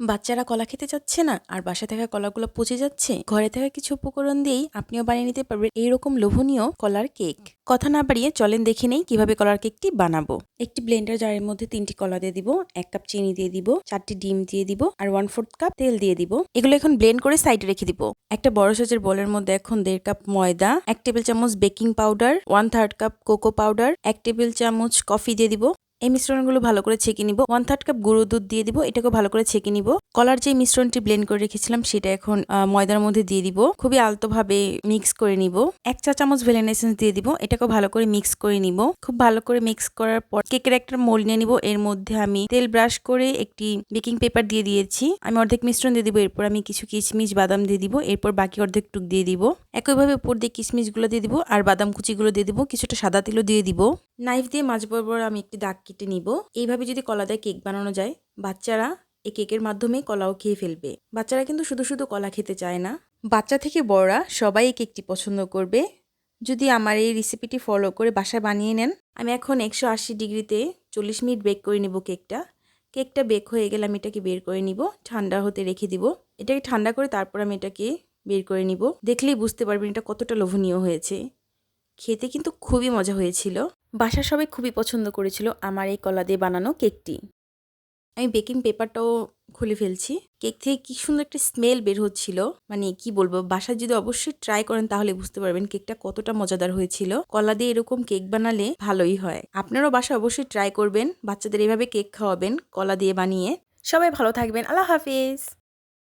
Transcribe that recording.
বাচ্চারা কলা খেতে চাচ্ছে না, আর বাসা থাকা কলাগুলো পচে যাচ্ছে, ঘরে থাকা কিছু উপকরণ দিয়েই আপনিও বানিয়ে নিতে পারবেন এইরকম লোভনীয় কলার কেক। কথা না বাড়িয়ে চলেন দেখে নেই কীভাবে কলার কেকটি বানাবো। একটি ব্লেন্ডার জারের মধ্যে তিনটি কলা দিয়ে দিব, এক কাপ চিনি দিয়ে দিব, চারটি ডিম দিয়ে দিব, আর ওয়ান ফোর্থ কাপ তেল দিয়ে দিব। এগুলো এখন ব্লেন্ড করে সাইডে রেখে দিব। একটা বড় সাইজের বলের মধ্যে এখন দেড় কাপ ময়দা, এক টেবিল চামচ baking powder one third cup cocoa powder এক টেবিল চামচ কফি দিয়ে দিব। এই মিশ্রণগুলো ভালো করে ছেঁকে নিব। ওয়ান থার্ড কাপ গুঁড়ো দুধ দিয়ে দিব এটাকে ভালো করে ছেঁকে নিব। কলার যে মিশ্রণটি ব্লেন্ড করে রেখেছিলাম, সেটা এখন ময়দার মধ্যে দিয়ে দিব। খুবই আলতোভাবে মিক্স করে নিব। এক চা চামচ ভ্যানিলা এসেন্স দিয়ে দিব এটাকে ভালো করে মিক্স করে নিব। খুব ভালো করে মিক্স করার পর কেকের একটা মোল নিয়ে নিব। এর মধ্যে আমি তেল ব্রাশ করে একটি বেকিং পেপার দিয়ে দিয়েছি। আমি অর্ধেক মিশ্রণ দিয়ে দিব, এরপর আমি কিছু কিশমিশ, বাদাম দিয়ে দিব, এরপর বাকি অর্ধেক টুক দিয়ে দিব। একইভাবে উপর দিয়ে কিশমিশগুলো দিয়ে দিব, আর বাদাম কুচিগুলো দিয়ে দিব, কিছুটা সাদা তেলও দিয়ে দিব। নাইফ দিয়ে মাঝ বরাবর আমি একটি দাগ কেটে নিব। এইভাবে যদি কলা দিয়ে কেক বানানো যায়, বাচ্চারা এই কেকের মাধ্যমে কলাও খেয়ে ফেলবে। বাচ্চারা কিন্তু শুধু শুধু কলা খেতে চায় না। বাচ্চা থেকে বড়রা সবাই এই কেকটি পছন্দ করবে। যদি আমার এই রেসিপিটি ফলো করে বাসায় বানিয়ে নেন, আমি এখন একশো আশি ডিগ্রিতে চল্লিশ মিনিট বেক করে নেব কেকটা। কেকটা বেক হয়ে গেলে আমি এটাকে বের করে নিব, ঠান্ডা হতে রেখে দিব। এটাকে ঠান্ডা করে তারপর আমি এটাকে বের করে নিব। দেখলেই বুঝতে পারবেন এটা কতটা লোভনীয় হয়েছে। খেতে কিন্তু খুবই মজা হয়েছিল। বাসার সবাই খুবই পছন্দ করেছিল আমার এই কলা দিয়ে বানানো কেকটি। আমি বেকিং পেপারটাও খুলে ফেলছি। কেক থেকে কি সুন্দর একটা স্মেল বের হচ্ছিল। মানে কি বলব, বাসায় যদি অবশ্যই ট্রাই করেন তাহলে বুঝতে পারবেন কেকটা কতটা মজাদার হয়েছিল। কলা দিয়ে এরকম কেক বানালে ভালোই হয়। আপনারাও বাসায় অবশ্যই ট্রাই করবেন। বাচ্চাদের এভাবে কেক খাওয়াবেন কলা দিয়ে বানিয়ে। সবাই ভালো থাকবেন। আল্লাহ হাফিজ।